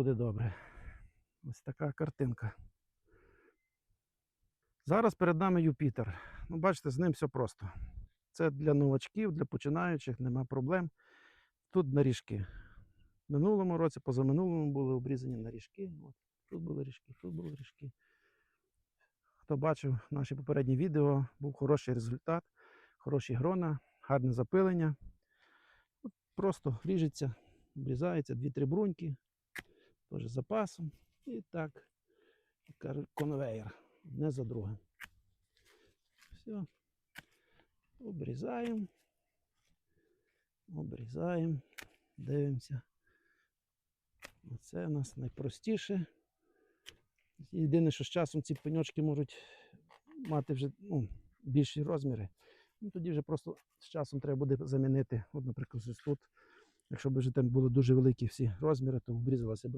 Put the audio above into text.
буде добре. Ось така картинка. Зараз перед нами Юпітер. Ну, бачите, з ним все просто. Це для новачків, для починаючих, нема проблем. Тут наріжки. В минулому році, позаминулому були обрізані наріжки. От, тут були ріжки, тут були ріжки. Хто бачив наші попередні відео, був хороший результат, хороші грона, гарне запилення. От просто ріжеться, обрізається дві-три бруньки, теж запасом. І так, конвейер, одне за друге. Все. Обрізаємо. Обрізаємо. Дивимося. Оце у нас найпростіше. Єдине, що з часом ці пеньочки можуть мати вже ну, більші розміри. Ну, тоді вже просто з часом треба буде замінити. От, наприклад, ось тут. Якщо б вже там були дуже великі всі розміри, то обрізалася б